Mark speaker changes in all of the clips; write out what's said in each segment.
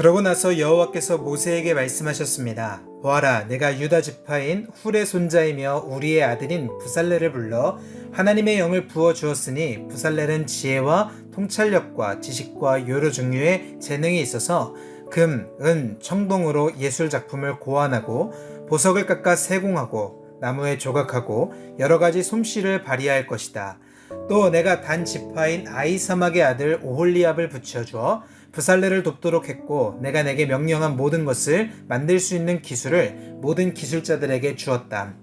Speaker 1: 그러고 나서 여호와께서 모세에게 말씀하셨습니다. 보아라, 내가 유다 지파인 훌의 손자이며 우리의 아들인 부살레를 불러 하나님의 영을 부어 주었으니 부살레는 지혜와 통찰력과 지식과 여러 종류의 재능이 있어서 금, 은, 청동으로 예술 작품을 고안하고 보석을 깎아 세공하고 나무에 조각하고 여러 가지 솜씨를 발휘할 것이다. 또 내가 단 지파인 아이사막의 아들 오홀리압을 붙여주어 부살레를 돕도록 했고 내가 내게 명령한 모든 것을 만들 수 있는 기술을 모든 기술자들에게 주었다.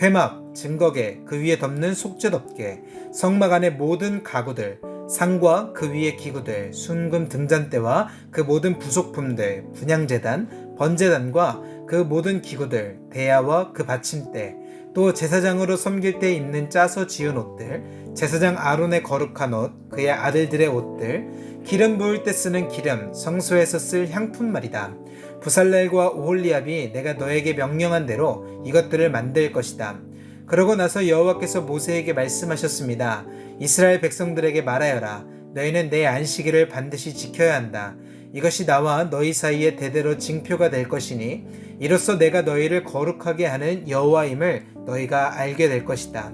Speaker 1: 회막, 증거계, 그 위에 덮는 속죄 덮개, 성막 안의 모든 가구들, 상과 그 위의 기구들, 순금 등잔대와 그 모든 부속품들, 분양재단, 번제단과 그 모든 기구들, 대야와 그 받침대, 또 제사장으로 섬길 때 입는 짜서 지은 옷들, 제사장 아론의 거룩한 옷, 그의 아들들의 옷들, 기름 부을 때 쓰는 기름, 성소에서 쓸 향품 말이다. 부살렐과 오홀리압이 내가 너에게 명령한 대로 이것들을 만들 것이다. 그러고 나서 여호와께서 모세에게 말씀하셨습니다. 이스라엘 백성들에게 말하여라. 너희는 내 안식일을 반드시 지켜야 한다. 이것이 나와 너희 사이에 대대로 징표가 될 것이니 이로써 내가 너희를 거룩하게 하는 여호와임을 너희가 알게 될 것이다.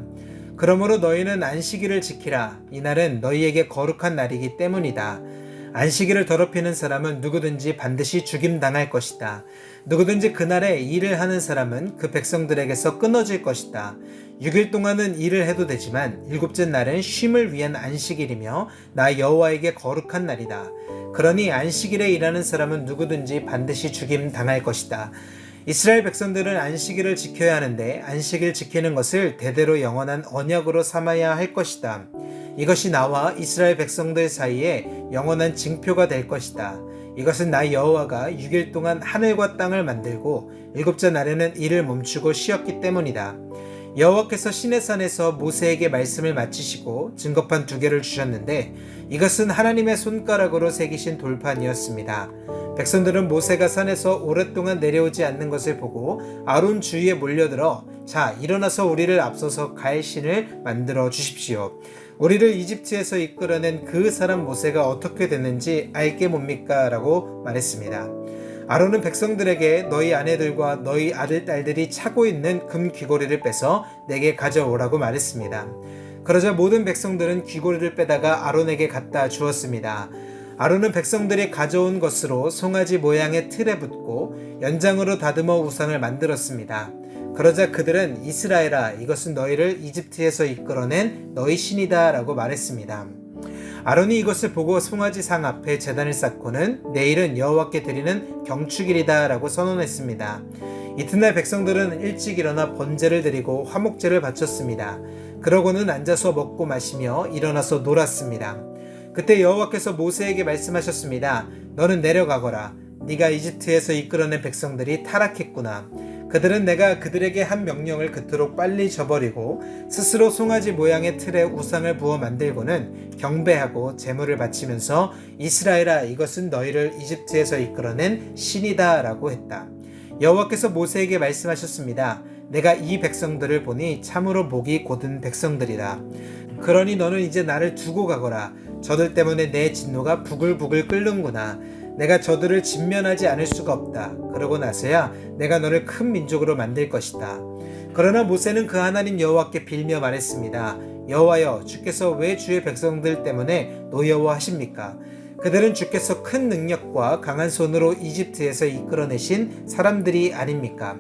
Speaker 1: 그러므로 너희는 안식일을 지키라. 이날은 너희에게 거룩한 날이기 때문이다. 안식일을 더럽히는 사람은 누구든지 반드시 죽임 당할 것이다. 누구든지 그날에 일을 하는 사람은 그 백성들에게서 끊어질 것이다. 6일 동안은 일을 해도 되지만 일곱째 날은 쉼을 위한 안식일이며 나 여호와에게 거룩한 날이다. 그러니 안식일에 일하는 사람은 누구든지 반드시 죽임 당할 것이다. 이스라엘 백성들은 안식일을 지켜야 하는데 안식일 지키는 것을 대대로 영원한 언약으로 삼아야 할 것이다. 이것이 나와 이스라엘 백성들 사이에 영원한 징표가 될 것이다. 이것은 나 여호와가 6일 동안 하늘과 땅을 만들고 일곱째 날에는 일을 멈추고 쉬었기 때문이다. 여호와께서 시내산에서 모세에게 말씀을 마치시고 증거판 두 개를 주셨는데 이것은 하나님의 손가락으로 새기신 돌판이었습니다. 백성들은 모세가 산에서 오랫동안 내려오지 않는 것을 보고 아론 주위에 몰려들어 자 일어나서 우리를 앞서서 갈 신을 만들어 주십시오. 우리를 이집트에서 이끌어낸 그 사람 모세가 어떻게 됐는지 알게 뭡니까? 라고 말했습니다. 아론은 백성들에게 너희 아내들과 너희 아들, 딸들이 차고 있는 금 귀고리를 빼서 내게 가져오라고 말했습니다. 그러자 모든 백성들은 귀고리를 빼다가 아론에게 갖다 주었습니다. 아론은 백성들이 가져온 것으로 송아지 모양의 틀에 붙고 연장으로 다듬어 우상을 만들었습니다. 그러자 그들은 이스라엘아 이것은 너희를 이집트에서 이끌어낸 너희 신이다 라고 말했습니다. 아론이 이것을 보고 송아지 상 앞에 재단을 쌓고는 내일은 여호와께 드리는 경축일이다 라고 선언했습니다. 이튿날 백성들은 일찍 일어나 번제를 드리고 화목제를 바쳤습니다. 그러고는 앉아서 먹고 마시며 일어나서 놀았습니다. 그때 여호와께서 모세에게 말씀하셨습니다. 너는 내려가거라. 네가 이집트에서 이끌어낸 백성들이 타락했구나. 그들은 내가 그들에게 한 명령을 그토록 빨리 저버리고 스스로 송아지 모양의 틀에 우상을 부어 만들고는 경배하고 제물을 바치면서 이스라엘아 이것은 너희를 이집트에서 이끌어낸 신이다라고 했다. 여호와께서 모세에게 말씀하셨습니다. 내가 이 백성들을 보니 참으로 목이 곧은 백성들이라. 그러니 너는 이제 나를 두고 가거라. 저들 때문에 내 진노가 부글부글 끓는구나. 내가 저들을 진면하지 않을 수가 없다. 그러고 나서야 내가 너를 큰 민족으로 만들 것이다. 그러나 모세는 그 하나님 여호와께 빌며 말했습니다. 여호와여, 주께서 왜 주의 백성들 때문에 노여워하십니까? 그들은 주께서 큰 능력과 강한 손으로 이집트에서 이끌어내신 사람들이 아닙니까?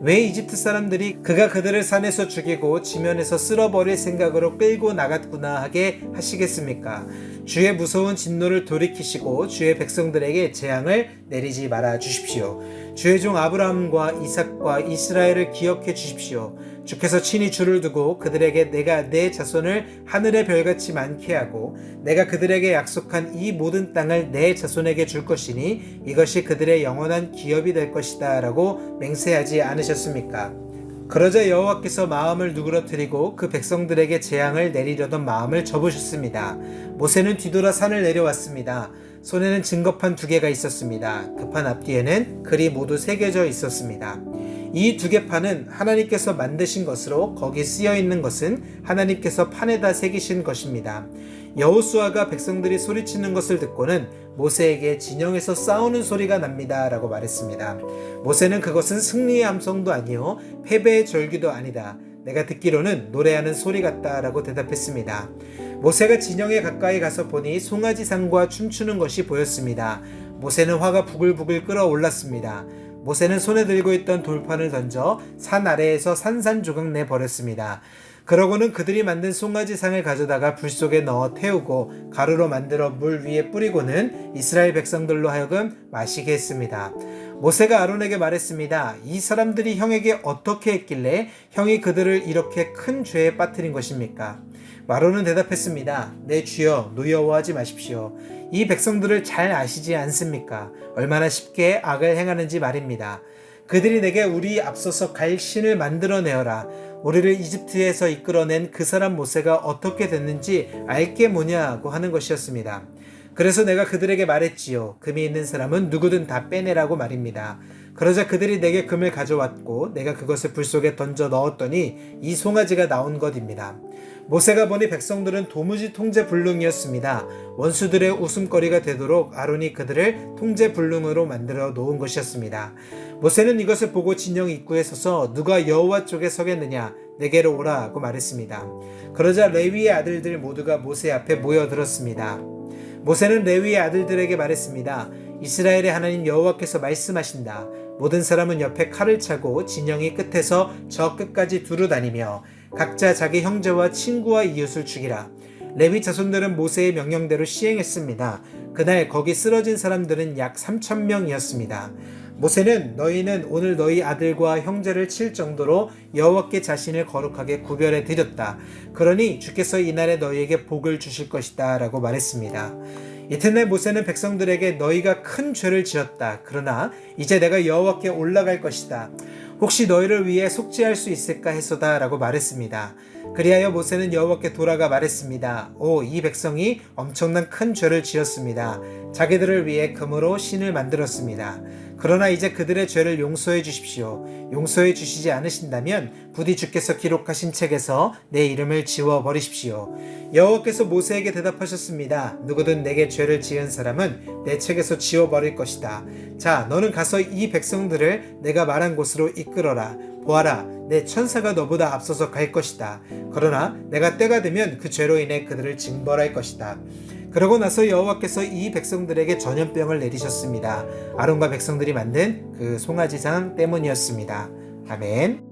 Speaker 1: 왜 이집트 사람들이 그가 그들을 산에서 죽이고 지면에서 쓸어버릴 생각으로 끌고 나갔구나 하게 하시겠습니까? 주의 무서운 진노를 돌이키시고 주의 백성들에게 재앙을 내리지 말아 주십시오. 주의 종 아브라함과 이삭과 이스라엘을 기억해 주십시오. 주께서 친히 주를 두고 그들에게 내가 내 자손을 하늘의 별같이 많게 하고 내가 그들에게 약속한 이 모든 땅을 내 자손에게 줄 것이니 이것이 그들의 영원한 기업이 될 것이다 라고 맹세하지 않으셨습니까? 그러자 여호와께서 마음을 누그러뜨리고 그 백성들에게 재앙을 내리려던 마음을 접으셨습니다. 모세는 뒤돌아 산을 내려왔습니다. 손에는 증거판 두 개가 있었습니다. 그판 앞뒤에는 글이 모두 새겨져 있었습니다. 이 두 개 판은 하나님께서 만드신 것으로 거기 쓰여 있는 것은 하나님께서 판에다 새기신 것입니다. 여호수아가 백성들이 소리치는 것을 듣고는 모세에게 진영에서 싸우는 소리가 납니다. 라고 말했습니다. 모세는 그것은 승리의 함성도 아니요, 패배의 절규도 아니다. 내가 듣기로는 노래하는 소리 같다. 라고 대답했습니다. 모세가 진영에 가까이 가서 보니 송아지 상과 춤추는 것이 보였습니다. 모세는 화가 부글부글 끓어올랐습니다. 모세는 손에 들고 있던 돌판을 던져 산 아래에서 산산조각 내 버렸습니다. 그러고는 그들이 만든 송아지상을 가져다가 불 속에 넣어 태우고 가루로 만들어 물 위에 뿌리고는 이스라엘 백성들로 하여금 마시게 했습니다. 모세가 아론에게 말했습니다. 이 사람들이 형에게 어떻게 했길래 형이 그들을 이렇게 큰 죄에 빠뜨린 것입니까? 마로는 대답했습니다. 내 주여 노여워하지 마십시오. 이 백성들을 잘 아시지 않습니까? 얼마나 쉽게 악을 행하는지 말입니다. 그들이 내게 우리 앞서서 갈 신을 만들어내어라. 우리를 이집트에서 이끌어낸 그 사람 모세가 어떻게 됐는지 알게 뭐냐고 하는 것이었습니다. 그래서 내가 그들에게 말했지요. 금이 있는 사람은 누구든 다 빼내라고 말입니다. 그러자 그들이 내게 금을 가져왔고 내가 그것을 불 속에 던져 넣었더니 이 송아지가 나온 것입니다. 모세가 보니 백성들은 도무지 통제 불능이었습니다. 원수들의 웃음거리가 되도록 아론이 그들을 통제 불능으로 만들어 놓은 것이었습니다. 모세는 이것을 보고 진영 입구에 서서 누가 여호와 쪽에 서겠느냐 내게로 오라고 말했습니다. 그러자 레위의 아들들 모두가 모세 앞에 모여들었습니다. 모세는 레위의 아들들에게 말했습니다. 이스라엘의 하나님 여호와께서 말씀하신다. 모든 사람은 옆에 칼을 차고 진영이 끝에서 저 끝까지 두루 다니며 각자 자기 형제와 친구와 이웃을 죽이라. 레위 자손들은 모세의 명령대로 시행했습니다. 그날 거기 쓰러진 사람들은 약 3천 명이었습니다. 모세는 너희는 오늘 너희 아들과 형제를 칠 정도로 여호와께 자신을 거룩하게 구별해 드렸다. 그러니 주께서 이날에 너희에게 복을 주실 것이다라고 말했습니다. 이튿날 모세는 백성들에게 너희가 큰 죄를 지었다. 그러나 이제 내가 여호와께 올라갈 것이다. 혹시 너희를 위해 속죄할 수 있을까 했소다라고 말했습니다. 그리하여 모세는 여호와께 돌아가 말했습니다. 오, 이 백성이 엄청난 큰 죄를 지었습니다. 자기들을 위해 금으로 신을 만들었습니다. 그러나 이제 그들의 죄를 용서해 주십시오. 용서해 주시지 않으신다면 부디 주께서 기록하신 책에서 내 이름을 지워 버리십시오. 여호와께서 모세에게 대답하셨습니다. 누구든 내게 죄를 지은 사람은 내 책에서 지워 버릴 것이다. 자, 너는 가서 이 백성들을 내가 말한 곳으로 이끌어라. 보아라, 내 천사가 너보다 앞서서 갈 것이다. 그러나 내가 때가 되면 그 죄로 인해 그들을 징벌할 것이다. 그러고 나서 여호와께서 이 백성들에게 전염병을 내리셨습니다. 아론과 백성들이 만든 그 송아지상 때문이었습니다. 아멘.